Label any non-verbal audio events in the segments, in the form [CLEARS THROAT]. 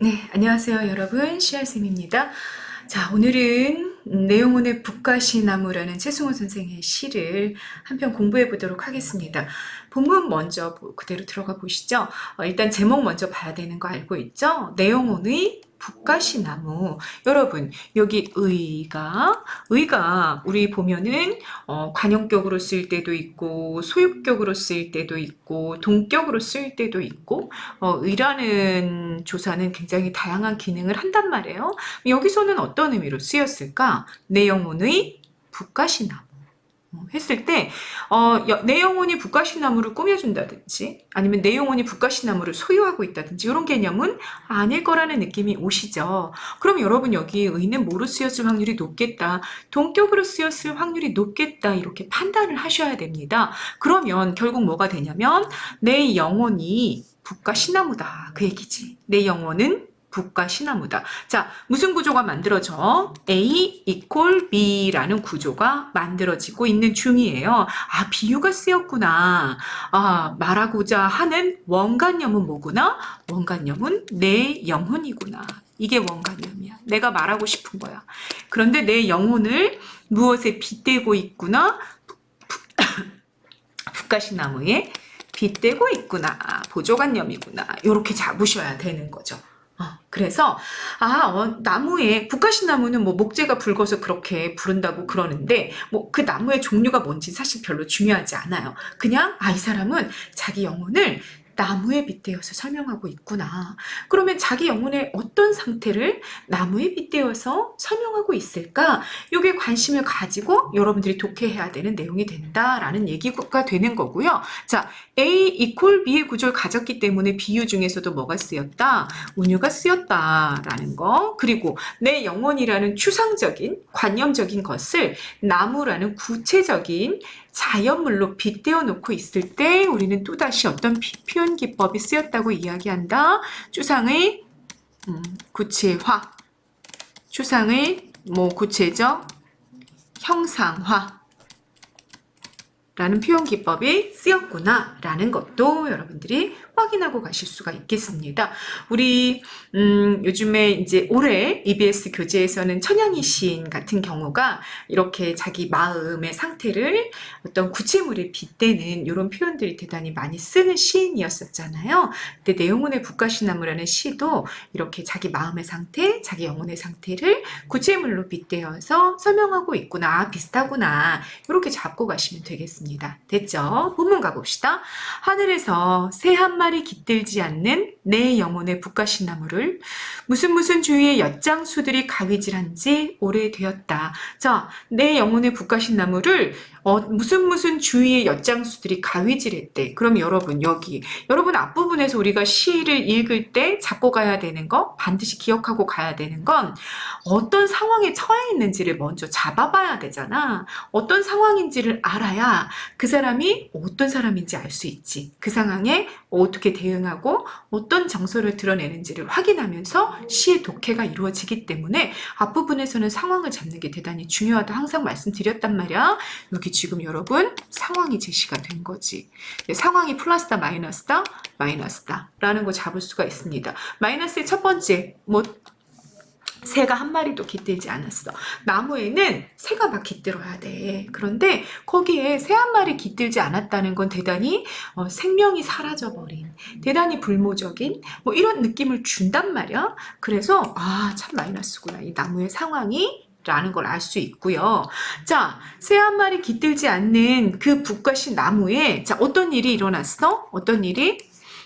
네, 안녕하세요, 여러분. 시알쌤입니다. 자, 오늘은 내용원의 북가시나무라는 최승호 선생의 시를 한 편 공부해 보도록 하겠습니다. 본문 먼저 보- 그대로 들어가 보시죠. 어, 일단 제목 먼저 봐야 되는 거 알고 있죠? 내용원의 북가시나무. 여러분, 여기 의가, 의가 우리 보면은 어, 관용격으로 쓰일 때도 있고, 소유격으로 쓰일 때도 있고, 동격으로 쓰일 때도 있고, 어, 의라는 조사는 굉장히 다양한 기능을 한단 말이에요. 여기서는 어떤 의미로 쓰였을까? 내 영혼의 북가시나무. 어, 했을 때, 어, 여- 내 영혼이 북가시나무를 꾸며준다든지, 아니면 내 영혼이 북가시나무를 소유하고 있다든지, 이런 개념은 아닐 거라는 느낌이 오시죠. 그럼 여러분 여기 의는 뭐로 쓰였을 확률이 높겠다, 동격으로 쓰였을 확률이 높겠다, 이렇게 판단을 하셔야 됩니다. 그러면 결국 뭐가 되냐면, 내 영혼이 북과 시나무다. 그 얘기지. 내 영혼은 북과 시나무다. 자, 무슨 구조가 만들어져? A equal B라는 구조가 만들어지고 있는 중이에요. 아, 비유가 쓰였구나. 아, 말하고자 하는 원관념은 뭐구나? 원관념은 내 영혼이구나. 이게 원관념이야. 내가 말하고 싶은 거야. 그런데 내 영혼을 무엇에 빗대고 있구나? [COUGHS] 북가시나무에 빗대고 있구나. 보조관념이구나. 이렇게 잡으셔야 되는 거죠. 어, 그래서 아 어, 나무에 북가시나무는 뭐 목재가 붉어서 그렇게 부른다고 그러는데 뭐 그 나무의 종류가 뭔지 사실 별로 중요하지 않아요. 그냥 아 이 사람은 자기 영혼을 나무에 빗대어서 설명하고 있구나. 그러면 자기 영혼의 어떤 상태를 나무에 빗대어서 설명하고 있을까? 요게 관심을 가지고 여러분들이 독해해야 되는 내용이 된다라는 얘기가 되는 거고요. 자, A equal B의 구조를 가졌기 때문에 비유 중에서도 뭐가 쓰였다? 운유가 쓰였다라는 거. 그리고 내 영혼이라는 추상적인 관념적인 것을 나무라는 구체적인 자연물로 빗대어 놓고 있을 때 우리는 또다시 어떤 피- 표현 기법이 쓰였다고 이야기한다. 추상의 음, 구체화. 추상의 뭐 구체적 형상화. 라는 표현 기법이 쓰였구나 라는 것도 여러분들이 확인하고 가실 수가 있겠습니다. 우리 음, 요즘에 이제 올해 EBS 교재에서는 천양희 시인 같은 경우가 이렇게 자기 마음의 상태를 어떤 구체물에 빗대는 이런 표현들이 대단히 많이 쓰는 시인이었었잖아요. 근데 내영혼의 북가시나무라는 시도 이렇게 자기 마음의 상태, 자기 영혼의 상태를 구체물로 빗대어서 설명하고 있구나, 아, 비슷하구나 이렇게 잡고 가시면 되겠습니다. 됐죠? 본문 가봅시다. 하늘에서 새한 마리 깃들지 않는 내 영혼의 북가시나무를 무슨 무슨 주위의 엿장수들이 가위질한 지 오래되었다. 자, 내 영혼의 북가시나무를 어, 무슨 무슨 주위의 엿장수들이 가위질했대. 그럼 여러분 여기 여러분 앞부분에서 우리가 시를 읽을 때 잡고 가야 되는 거 반드시 기억하고 가야 되는 건 어떤 상황에 처해 있는지를 먼저 잡아봐야 되잖아. 어떤 상황인지를 알아야 그 사람이 어떤 사람인지 알 수 있지. 그 상황에 어떻게 대응하고 어떤 정서를 드러내는지를 확인하면서 시의 독해가 이루어지기 때문에 앞부분에서는 상황을 잡는 게 대단히 중요하다 항상 말씀드렸단 말이야. 여기 지금 여러분 상황이 제시가 된 거지. 네, 상황이 플러스다 마이너스다 마이너스다 라는 거 잡을 수가 있습니다. 마이너스의 첫 번째 뭐 새가 한 마리도 깃들지 않았어. 나무에는 새가 막 깃들어야 돼. 그런데 거기에 새 한 마리 깃들지 않았다는 건 대단히 어, 생명이 사라져버린, 대단히 불모적인 뭐 이런 느낌을 준단 말이야. 그래서 아 참 마이너스구나 이 나무의 상황이. 라는 걸 알 수 있고요. 자, 새 한 마리 깃들지 않는 그 북가시 나무에 자 어떤 일이 일어났어? 어떤 일이?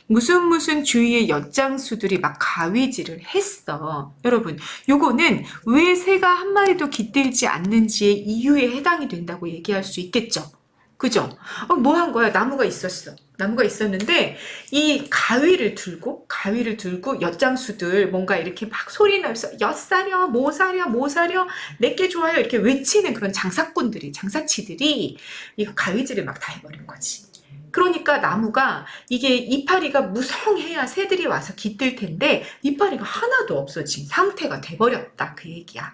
무슨 무슨 주위의 엿장수들이 막 가위질을 했어. 여러분, 요거는 왜 새가 한 마리도 깃들지 않는지의 이유에 해당이 된다고 얘기할 수 있겠죠. 그죠? 어, 뭐한 거야? 나무가 있었어. 나무가 있었는데 이 가위를 들고 가위를 들고 엿장수들 뭔가 이렇게 막 소리 나면서 엿사려 모사려 모사려 내게 좋아요 이렇게 외치는 그런 장사꾼들이 장사치들이 이 가위질을 막 다 해버린 거지. 그러니까 나무가 이게 이파리가 무성해야 새들이 와서 깃들 텐데 이파리가 하나도 없어진 상태가 돼버렸다 그 얘기야.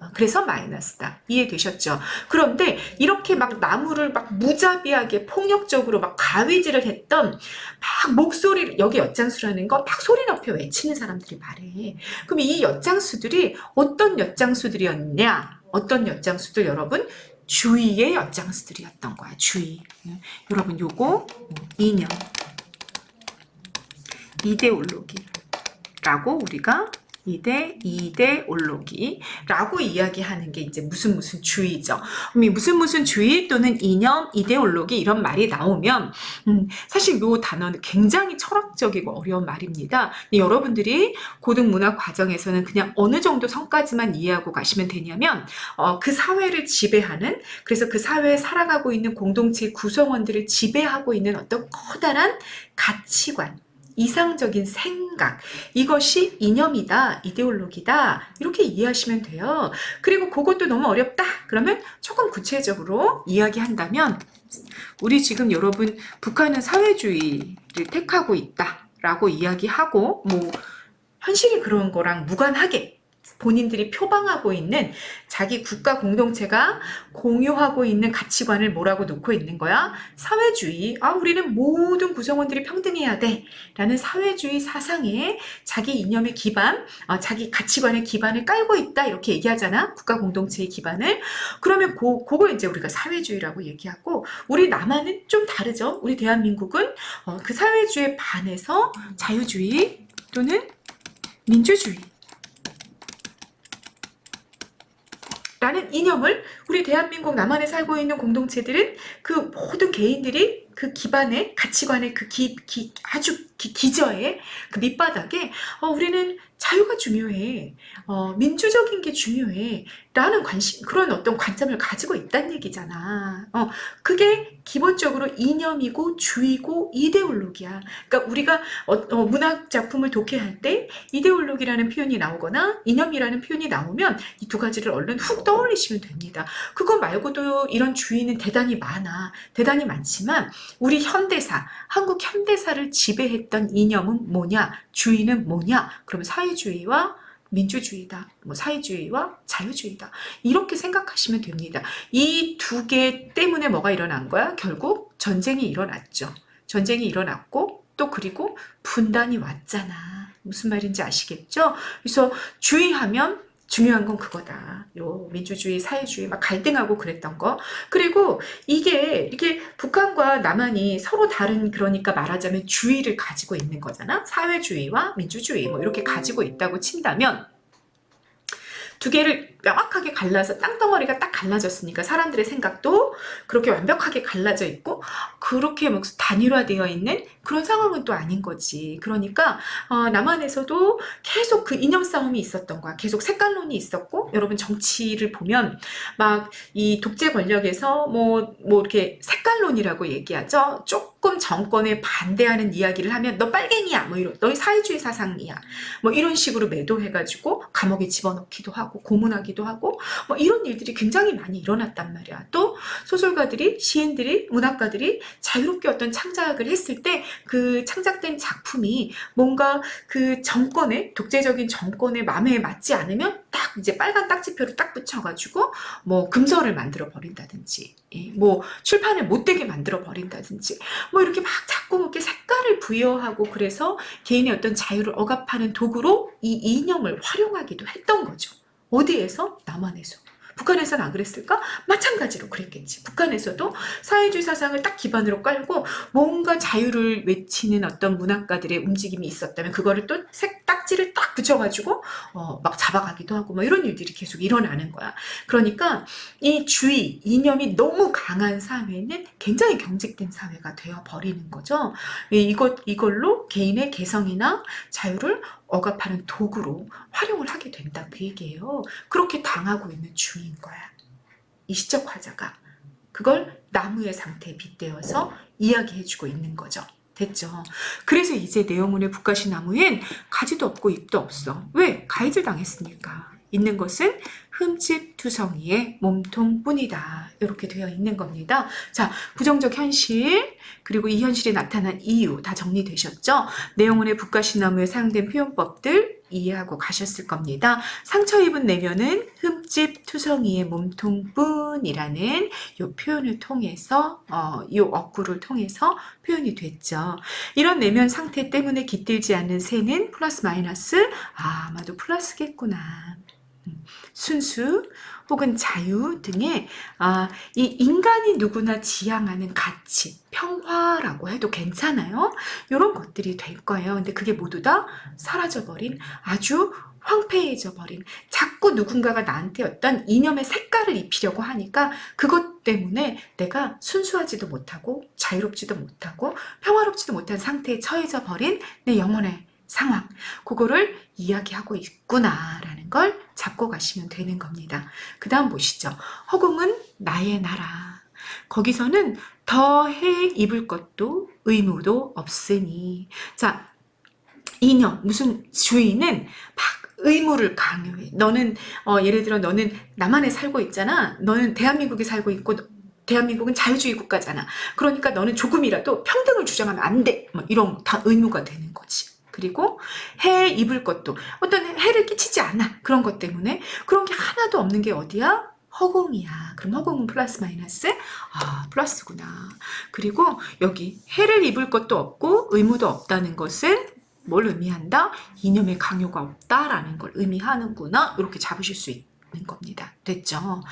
어, 그래서 마이너스다. 이해되셨죠? 그런데 이렇게 막 나무를 막 무자비하게 폭력적으로 막 가위질을 했던 막 목소리를 여기 엿장수라는 거 막 소리 높여 외치는 사람들이 말해. 그럼 이 엿장수들이 어떤 엿장수들이었냐? 어떤 엿장수들 여러분? 주의의 엿장수들이었던 거야. 주의. 음, 여러분 요거 음, 이념 이데올로기라고 우리가 이데 이데올로기라고 이야기하는 게 이제 무슨 무슨 주의죠. 그럼 이 무슨 무슨 주의 또는 이념 이데올로기 이런 말이 나오면 음, 사실 이 단어는 굉장히 철학적이고 어려운 말입니다. 여러분들이 고등 문학 과정에서는 그냥 어느 정도 성까지만 이해하고 가시면 되냐면 어, 그 사회를 지배하는 그래서 그 사회에 살아가고 있는 공동체 구성원들을 지배하고 있는 어떤 커다란 가치관 이상적인 생각 이것이 이념이다 이데올로기다 이렇게 이해하시면 돼요. 그리고 그것도 너무 어렵다 그러면 조금 구체적으로 이야기한다면 우리 지금 여러분 북한은 사회주의를 택하고 있다 라고 이야기하고 뭐 현실이 그런 거랑 무관하게 본인들이 표방하고 있는 자기 국가 공동체가 공유하고 있는 가치관을 뭐라고 놓고 있는 거야? 사회주의. 아, 우리는 모든 구성원들이 평등해야 돼. 라는 사회주의 사상에 자기 이념의 기반, 어, 자기 가치관의 기반을 깔고 있다. 이렇게 얘기하잖아. 국가 공동체의 기반을. 그러면 고, 그거 이제 우리가 사회주의라고 얘기하고, 우리 남한은 좀 다르죠. 우리 대한민국은 어, 그 사회주의에 반해서 자유주의 또는 민주주의. 라는 이념을 우리 대한민국 남한에 살고 있는 공동체들은 그 모든 개인들이 그 기반의 가치관의 그 기, 기, 아주 기, 기저에 그 밑바닥에 어, 우리는 자유가 중요해 어, 민주적인 게 중요해 라는 관심 그런 어떤 관점을 가지고 있다는 얘기잖아 어, 그게 기본적으로 이념이고 주의고 이데올로기야 그러니까 우리가 어, 어, 문학 작품을 독해할 때 이데올로기라는 표현이 나오거나 이념이라는 표현이 나오면 이 두 가지를 얼른 훅 떠올리시면 됩니다. 그거 말고도 이런 주의는 대단히 많아. 대단히 많지만 우리 현대사, 한국 현대사를 지배했던 이념은 뭐냐? 주의는 뭐냐? 그러면 사회 주의와 민주주의다. 뭐 사회주의와 자유주의다. 이렇게 생각하시면 됩니다. 이 두 개 때문에 뭐가 일어난 거야? 결국 전쟁이 일어났죠. 전쟁이 일어났고 또 그리고 분단이 왔잖아. 무슨 말인지 아시겠죠? 그래서 주의하면 중요한 건 그거다. 요 민주주의, 사회주의 막 갈등하고 그랬던 거. 그리고 이게 이게 북한과 남한이 서로 다른 그러니까 말하자면 주의를 가지고 있는 거잖아. 사회주의와 민주주의 뭐 이렇게 가지고 있다고 친다면 두 개를 명확하게 갈라서 땅덩어리가 딱 갈라졌으니까 사람들의 생각도 그렇게 완벽하게 갈라져 있고 그렇게 뭐 단일화되어 있는 그런 상황은 또 아닌 거지. 그러니까 어, 남한에서도 계속 그 이념 싸움이 있었던 거야. 계속 색깔론이 있었고 여러분 정치를 보면 막 이 독재 권력에서 뭐뭐 이렇게 색깔론이라고 얘기하죠. 조금 정권에 반대하는 이야기를 하면 너 빨갱이야. 뭐 이런 너희 사회주의 사상이야. 뭐 이런 식으로 매도해가지고 감옥에 집어넣기도 하고 고문하기도 하고 뭐 이런 일들이 굉장히 많이 일어났단 말이야. 또 소설가들이 시인들이 문학가들이 자유롭게 어떤 창작을 했을 때 그 창작된 작품이 뭔가 그 정권의 독재적인 정권의 마음에 맞지 않으면 딱 이제 빨간 딱지표를 딱 붙여가지고 뭐 금서를 만들어 버린다든지 예, 뭐 출판을 못되게 만들어 버린다든지 뭐 이렇게 막 자꾸 이렇게 색깔을 부여하고 그래서 개인의 어떤 자유를 억압하는 도구로 이 이념을 활용하기도 했던 거죠. 어디에서? 남한에서. 북한에서는 안 그랬을까? 마찬가지로 그랬겠지. 북한에서도 사회주의 사상을 딱 기반으로 깔고 뭔가 자유를 외치는 어떤 문학가들의 움직임이 있었다면 그거를 또 색 딱지를 딱 붙여가지고 어, 막 잡아가기도 하고 뭐 이런 일들이 계속 일어나는 거야. 그러니까 이 주의, 이념이 너무 강한 사회는 굉장히 경직된 사회가 되어 버리는 거죠. 이- 이것 이걸로 개인의 개성이나 자유를 억압하는 도구로 활용을 하게 된다 그 얘기예요. 그렇게 당하고 있는 중인 거야. 이 시적 화자가 그걸 나무의 상태에 빗대어서 이야기해주고 있는 거죠. 됐죠. 그래서 이제 내용문의 북가시 나무엔 가지도 없고 잎도 없어. 왜? 가해질 당했으니까. 있는 것은 흠집 투성이의 몸통뿐이다. 이렇게 되어 있는 겁니다. 자, 부정적 현실 그리고 이 현실이 나타난 이유 다 정리되셨죠? 내용문의 북가시 나무에 사용된 표현법들 이해하고 가셨을 겁니다. 상처 입은 내면은 흠집 투성이의 몸통뿐이라는 요 표현을 통해서 어, 요 어구를 통해서 표현이 됐죠. 이런 내면 상태 때문에 깃들지 않는 새는 플러스 마이너스 아, 아마도 플러스겠구나. 음, 순수 혹은 자유 등의 아, 이 인간이 누구나 지향하는 가치, 평화라고 해도 괜찮아요. 이런 것들이 될 거예요. 근데 그게 모두 다 사라져버린 아주 황폐해져 버린 자꾸 누군가가 나한테 어떤 이념의 색깔을 입히려고 하니까 그것 때문에 내가 순수하지도 못하고 자유롭지도 못하고 평화롭지도 못한 상태에 처해져 버린 내 영혼의 상황 그거를 이야기하고 있구나라는 걸 잡고 가시면 되는 겁니다. 그 다음 보시죠. 허공은 나의 나라. 거기서는 더 해 입을 것도 의무도 없으니 자 이념 무슨 주인은 막 의무를 강요해. 너는 어, 예를 들어 너는 남한에 살고 있잖아. 너는 대한민국에 살고 있고 대한민국은 자유주의 국가잖아. 그러니까 너는 조금이라도 평등을 주장하면 안 돼. 뭐 이런 다 의무가 되는 거지. 그리고 해 입을 것도 어떤 해를 끼치지 않아. 그런 것 때문에 그런 게 하나도 없는 게 어디야? 허공이야. 그럼 허공은 플러스 마이너스? 아, 플러스구나. 그리고 여기 해를 입을 것도 없고 의무도 없다는 것은 뭘 의미한다? 이념의 강요가 없다라는 걸 의미하는구나. 이렇게 잡으실 수 있 는 겁니다. 됐죠?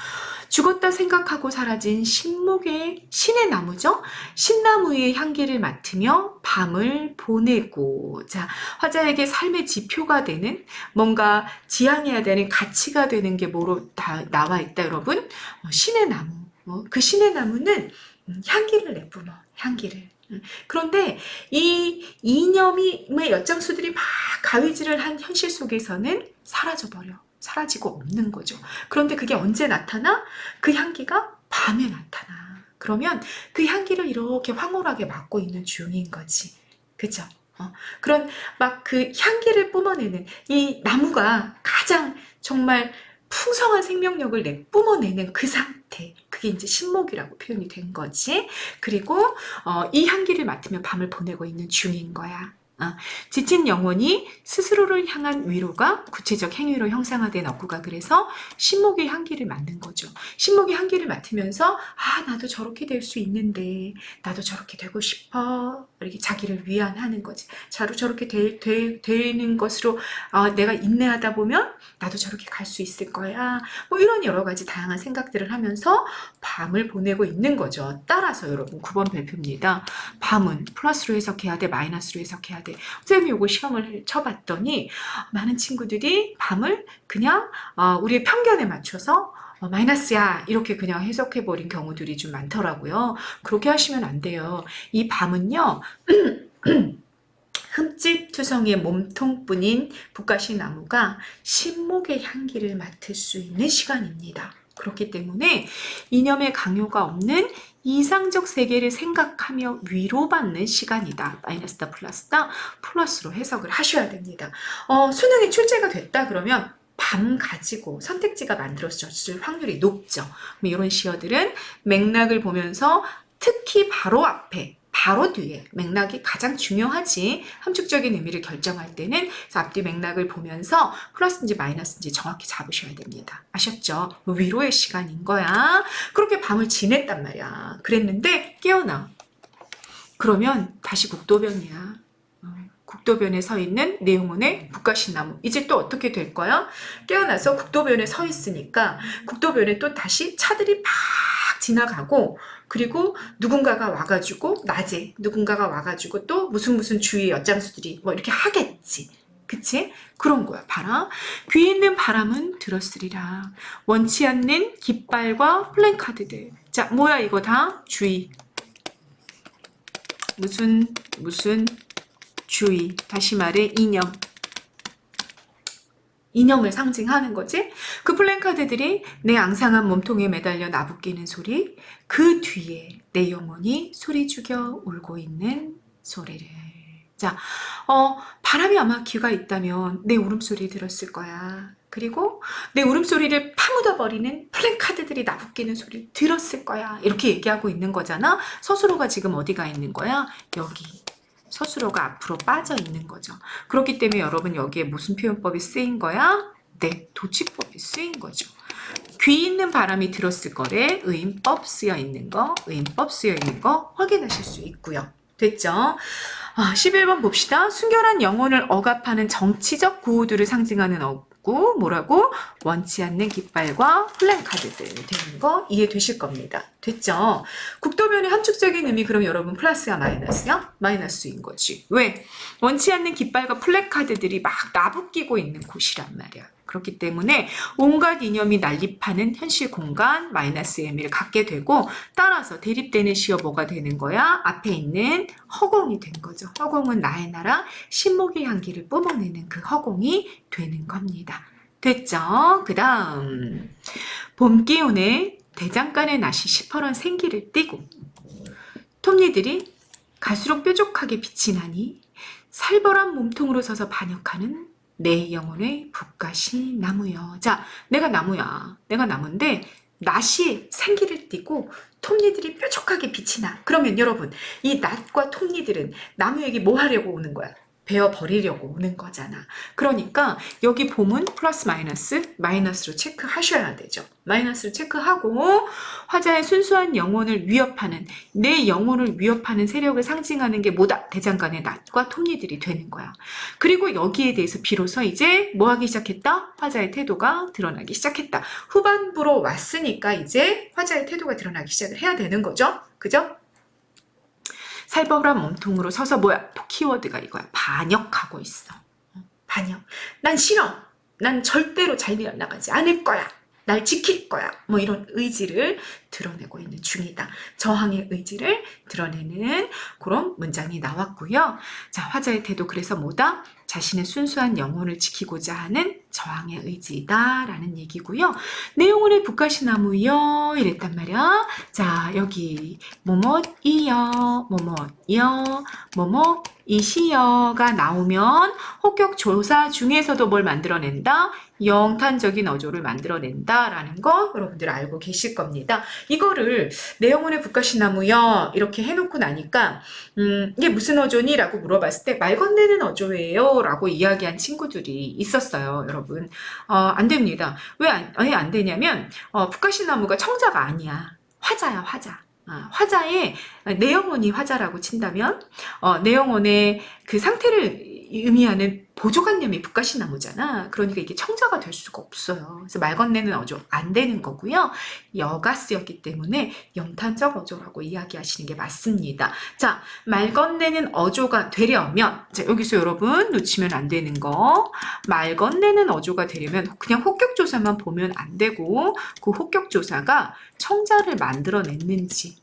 죽었다 생각하고 사라진 신목의 신의 나무죠? 신나무의 향기를 맡으며 밤을 보내고 자 화자에게 삶의 지표가 되는 뭔가 지향해야 되는 가치가 되는 게 뭐로 다 나와 있다 여러분 어, 신의 나무 어, 그 신의 나무는 음, 향기를 내뿜어 향기를 음, 그런데 이 이념의 엿장수들이 막 가위질을 한 현실 속에서는 사라져버려. 사라지고 없는 거죠. 그런데 그게 언제 나타나? 그 향기가 밤에 나타나. 그러면 그 향기를 이렇게 황홀하게 맡고 있는 중인 거지. 그죠? 어, 그런 막 그 향기를 뿜어내는 이 나무가 가장 정말 풍성한 생명력을 내 뿜어내는 그 상태. 그게 이제 신목이라고 표현이 된 거지. 그리고 어, 이 향기를 맡으며 밤을 보내고 있는 중인 거야. 어, 지친 영혼이 스스로를 향한 위로가 구체적 행위로 형상화된 어구가 그래서 신목의 향기를 맡는 거죠. 신목의 향기를 맡으면서 아 나도 저렇게 될 수 있는데 나도 저렇게 되고 싶어 이렇게 자기를 위안하는 거지. 자로 저렇게 되, 되, 되는 것으로 아, 내가 인내하다 보면 나도 저렇게 갈 수 있을 거야. 뭐 이런 여러 가지 다양한 생각들을 하면서 밤을 보내고 있는 거죠. 따라서 여러분 9번 발표입니다. 밤은 플러스로 해석해야 돼, 마이너스로 해석해야 돼. 선생님이 요거 시험을 쳐봤더니 많은 친구들이 밤을 그냥 어, 우리의 편견에 맞춰서 어, 마이너스야 이렇게 그냥 해석해버린 경우들이 좀 많더라고요. 그렇게 하시면 안 돼요. 이 밤은요. [CLEARS THROAT] 흠집 투성이의 몸통뿐인 북가시 나무가 신목의 향기를 맡을 수 있는 시간입니다. 그렇기 때문에 이념의 강요가 없는 이상적 세계를 생각하며 위로받는 시간이다. 마이너스다 플러스다 플러스로 해석을 하셔야 됩니다. 어, 수능이 출제가 됐다 그러면 밤 가지고 선택지가 만들어졌을 확률이 높죠. 이런 시어들은 맥락을 보면서 특히 바로 앞에 바로 뒤에 맥락이 가장 중요하지 함축적인 의미를 결정할 때는 앞뒤 맥락을 보면서 플러스인지 마이너스인지 정확히 잡으셔야 됩니다. 아셨죠? 위로의 시간인 거야. 그렇게 밤을 지냈단 말이야. 그랬는데 깨어나. 그러면 다시 국도변이야. 어, 국도변에 서 있는 내용원의 북가시나무. 이제 또 어떻게 될 거야? 깨어나서 국도변에 서 있으니까 국도변에 또 다시 차들이 막 지나가고 그리고 누군가가 와가지고 낮에 누군가가 와가지고 또 무슨 무슨 주위의 엿장수들이 뭐 이렇게 하겠지. 그치? 그런 거야. 바람. 귀 있는 바람은 들었으리라. 원치 않는 깃발과 플랜카드들. 자, 뭐야 이거 다? 주의. 무슨 무슨 주의. 다시 말해 이념. 이념을 상징하는 거지. 그 플랜카드들이 내 앙상한 몸통에 매달려 나부끼는 소리, 그 뒤에 내 영혼이 소리 죽여 울고 있는 소리를. 자, 어, 바람이 아마 귀가 있다면 내 울음소리 들었을 거야. 그리고 내 울음소리를 파묻어버리는 플랜카드들이 나부끼는 소리 들었을 거야. 이렇게 얘기하고 있는 거잖아. 서술어가 지금 어디가 있는 거야? 여기. 서술어가 앞으로 빠져 있는 거죠. 그렇기 때문에 여러분 여기에 무슨 표현법이 쓰인 거야? 네, 도치법이 쓰인 거죠. 귀 있는 바람이 들었을 거래 의인법 쓰여 있는 거, 의인법 쓰여 있는 거 확인하실 수 있고요. 됐죠? 아, 11번 봅시다. 순결한 영혼을 억압하는 정치적 구호들을 상징하는 어 구 뭐라고? 원치 않는 깃발과 플랜 카드들 되는 거 이해되실 겁니다. 됐죠? 국도변의 함축적인 의미 그럼 여러분 플러스야 마이너스야? 마이너스인 거지. 왜? 원치 않는 깃발과 플랜 카드들이 막 나부끼고 있는 곳이란 말이야. 그렇기 때문에 온갖 이념이 난립하는 현실 공간 마이너스의 의미를 갖게 되고 따라서 대립되는 시어 뭐가 되는 거야? 앞에 있는 허공이 된 거죠. 허공은 나의 나라 신목의 향기를 뿜어내는 그 허공이 되는 겁니다. 됐죠? 그 다음 봄 기운에 대장간의 낫이 시퍼런 생기를 띠고 톱니들이 갈수록 뾰족하게 빛이 나니 살벌한 몸통으로 서서 반역하는 내 영혼의 북가시 나무여. 자, 내가 나무야. 내가 나무인데 낫이 생기를 띠고 톱니들이 뾰족하게 빛이 나. 그러면 여러분, 이 낫과 톱니들은 나무에게 뭐 하려고 오는 거야? 베어 버리려고 오는 거잖아. 그러니까 여기 봄은 플러스 마이너스 마이너스로 체크하셔야 되죠. 마이너스로 체크하고 화자의 순수한 영혼을 위협하는 내 영혼을 위협하는 세력을 상징하는 게 뭐다? 대장간의 낫과 톱니들이 되는 거야. 그리고 여기에 대해서 비로소 이제 뭐 하기 시작했다? 화자의 태도가 드러나기 시작했다. 후반부로 왔으니까 이제 화자의 태도가 드러나기 시작을 해야 되는 거죠. 그죠? 살벌한 몸통으로 서서 뭐야? 또 키워드가 이거야. 반역하고 있어. 어, 반역. 난 싫어. 난 절대로 잘 나가지 않을 거야. 날 지킬 거야. 뭐 이런 의지를 드러내고 있는 중이다. 저항의 의지를 드러내는 그런 문장이 나왔고요. 자, 화자의 태도 그래서 뭐다? 자신의 순수한 영혼을 지키고자 하는 저항의 의지다라는 얘기고요. 내용을 북가시나무여 이랬단 말이야. 자, 여기 뭐뭐이여, 뭐뭐여, 뭐뭐 이시여가 나오면 혹격 조사 중에서도 뭘 만들어낸다? 영탄적인 어조를 만들어낸다라는 거 여러분들 알고 계실 겁니다. 이거를 내 영혼의 북가시나무여 이렇게 해놓고 나니까 음, 이게 무슨 어조니? 라고 물어봤을 때 말 건네는 어조예요 라고 이야기한 친구들이 있었어요 여러분. 어, 안 됩니다. 왜 안, 왜 안 되냐면 어, 북가시나무가 청자가 아니야. 화자야 화자. 아, 화자의 내 영혼이 화자라고 친다면 어, 내 영혼의 그 상태를 의미하는 보조관념이 북가시나무잖아. 그러니까 이게 청자가 될 수가 없어요. 그래서 말 건네는 어조 안 되는 거고요. 여가 쓰였기 때문에 영탄적 어조라고 이야기하시는 게 맞습니다. 자, 말 건네는 어조가 되려면 자, 여기서 여러분 놓치면 안 되는 거. 말 건네는 어조가 되려면 그냥 혹격조사만 보면 안 되고 그 혹격조사가 청자를 만들어냈는지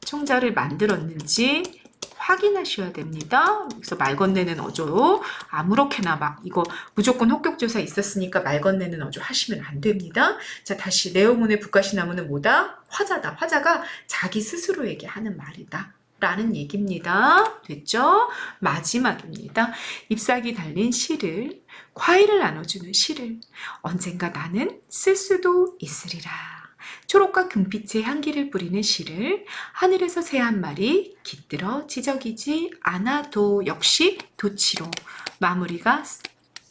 청자를 만들었는지 확인하셔야 됩니다. 그래서 말 건네는 어조 아무렇게나 막 이거 무조건 혹격조사 있었으니까 말 건네는 어조 하시면 안 됩니다. 자 다시 네오문의 북가시나무는 뭐다? 화자다. 화자가 자기 스스로에게 하는 말이다. 라는 얘기입니다. 됐죠? 마지막입니다. 잎사귀 달린 실을 과일을 나눠주는 실을 언젠가 나는 쓸 수도 있으리라. 초록과 금빛의 향기를 뿌리는 실을 하늘에서 새 한 마리 깃들어 지적이지 않아도 역시 도치로 마무리가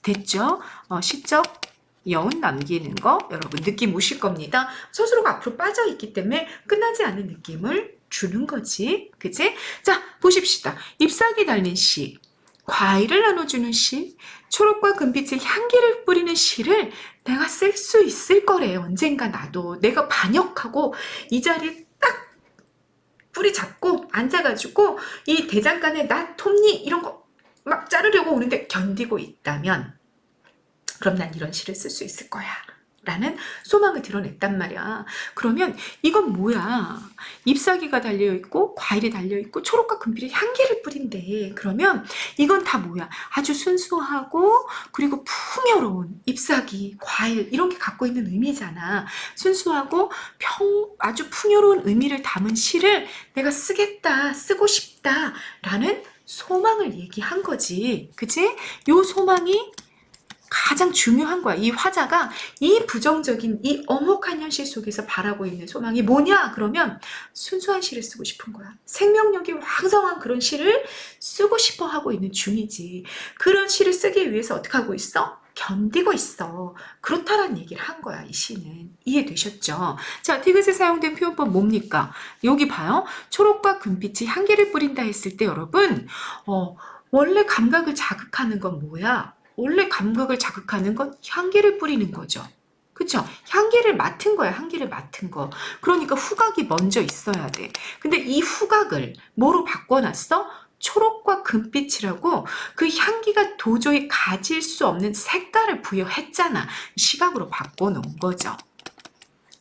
됐죠. 어, 시적 여운 남기는 거 여러분 느낌 오실 겁니다. 스스로가 앞으로 빠져 있기 때문에 끝나지 않은 느낌을 주는 거지. 그치? 자, 보십시다. 잎사귀 달린 씨. 과일을 나눠주는 씨, 초록과 금빛의 향기를 뿌리는 씨를 내가 쓸 수 있을 거래. 언젠가 나도. 내가 반역하고 이 자리에 딱 뿌리 잡고 앉아가지고 이 대장간에 나 톱니 이런 거 막 자르려고 오는데 견디고 있다면 그럼 난 이런 시를 쓸 수 있을 거야. 라는 소망을 드러냈단 말이야. 그러면 이건 뭐야? 잎사귀가 달려있고, 과일이 달려있고, 초록과 금빛의 향기를 뿌린대. 그러면 이건 다 뭐야? 아주 순수하고, 그리고 풍요로운 잎사귀, 과일, 이런 게 갖고 있는 의미잖아. 순수하고, 평, 아주 풍요로운 의미를 담은 시를 내가 쓰겠다, 쓰고 싶다. 라는 소망을 얘기한 거지. 그치? 요 소망이 가장 중요한 거야. 이 화자가 이 부정적인 이 엄혹한 현실 속에서 바라고 있는 소망이 뭐냐? 그러면 순수한 시를 쓰고 싶은 거야. 생명력이 왕성한 그런 시를 쓰고 싶어 하고 있는 중이지. 그런 시를 쓰기 위해서 어떻게 하고 있어? 견디고 있어. 그렇다라는 얘기를 한 거야, 이 시는. 이해되셨죠? 자, 디귿에 사용된 표현법 뭡니까? 여기 봐요. 초록과 금빛이 향기를 뿌린다 했을 때 여러분, 어, 원래 감각을 자극하는 건 뭐야? 원래 감각을 자극하는 건 향기를 뿌리는 거죠. 그쵸? 향기를 맡은 거야, 향기를 맡은 거. 그러니까 후각이 먼저 있어야 돼. 근데 이 후각을 뭐로 바꿔놨어? 초록과 금빛이라고 그 향기가 도저히 가질 수 없는 색깔을 부여했잖아. 시각으로 바꿔놓은 거죠.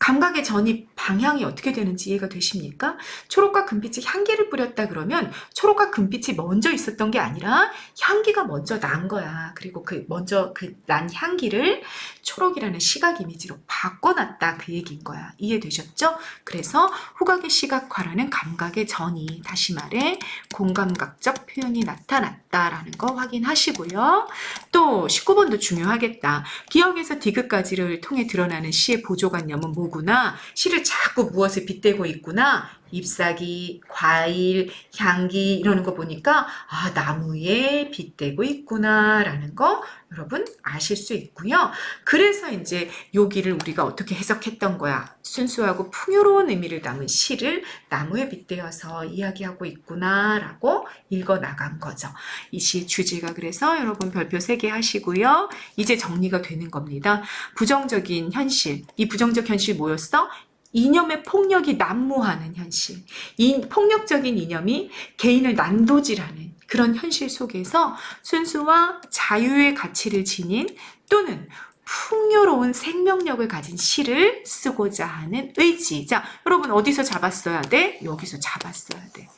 감각의 전이 방향이 어떻게 되는지 이해가 되십니까? 초록과 금빛이 향기를 뿌렸다 그러면 초록과 금빛이 먼저 있었던 게 아니라 향기가 먼저 난 거야. 그리고 그 먼저 그 난 향기를 초록이라는 시각 이미지로 바꿔놨다 그 얘기인 거야. 이해되셨죠? 그래서 후각의 시각화라는 감각의 전이 다시 말해 공감각적 표현이 나타났다라는 거 확인하시고요. 또 19번도 중요하겠다. 기억에서 디귿까지를 통해 드러나는 시의 보조관념은 뭐 구나. 시를 자꾸 무엇에 빗대고 있구나. 잎사귀, 과일, 향기 이러는 거 보니까 아 나무에 빗대고 있구나라는 거 여러분 아실 수 있고요. 그래서 이제 여기를 우리가 어떻게 해석했던 거야. 순수하고 풍요로운 의미를 담은 시를 나무에 빗대어서 이야기하고 있구나라고 읽어 나간 거죠. 이 시의 주제가 그래서 여러분 별표 3개 하시고요. 이제 정리가 되는 겁니다. 부정적인 현실. 이 부정적 현실 뭐였어? 이념의 폭력이 난무하는 현실. 이 폭력적인 이념이 개인을 난도질하는 그런 현실 속에서 순수와 자유의 가치를 지닌 또는 풍요로운 생명력을 가진 시를 쓰고자 하는 의지. 자, 여러분 어디서 잡았어야 돼? 여기서 잡았어야 돼.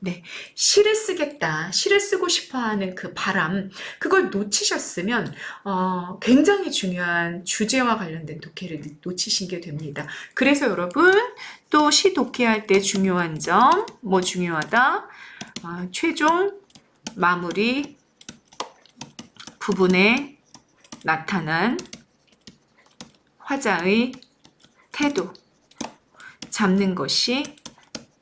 네. 시를 쓰겠다. 시를 쓰고 싶어 하는 그 바람. 그걸 놓치셨으면, 어, 굉장히 중요한 주제와 관련된 독해를 놓치신 게 됩니다. 그래서 여러분, 또 시 독해할 때 중요한 점, 뭐 중요하다? 아, 최종 마무리 부분에 나타난 화자의 태도, 잡는 것이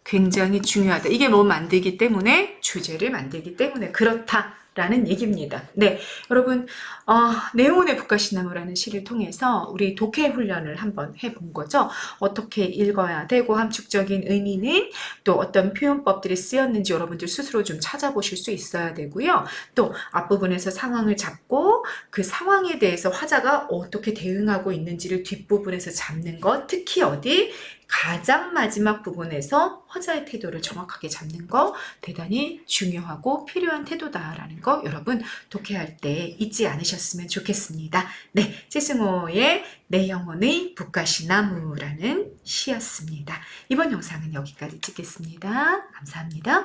굉장히 중요하다. 이게 뭐 만들기 때문에 주제를 만들기 때문에 그렇다 라는 얘기입니다. 네, 여러분 어, 네온의 북가시나무라는 시를 통해서 우리 독해 훈련을 한번 해본 거죠. 어떻게 읽어야 되고 함축적인 의미는 또 어떤 표현법들이 쓰였는지 여러분들 스스로 좀 찾아보실 수 있어야 되고요. 또 앞부분에서 상황을 잡고 그 상황에 대해서 화자가 어떻게 대응하고 있는지를 뒷부분에서 잡는 것, 특히 어디 가장 마지막 부분에서 화자의 태도를 정확하게 잡는 거 대단히 중요하고 필요한 태도다라는 거 여러분 독해할 때 잊지 않으셨으면 좋겠습니다. 네, 최승호의 내 영혼의 북가시나무라는 시였습니다. 이번 영상은 여기까지 찍겠습니다. 감사합니다.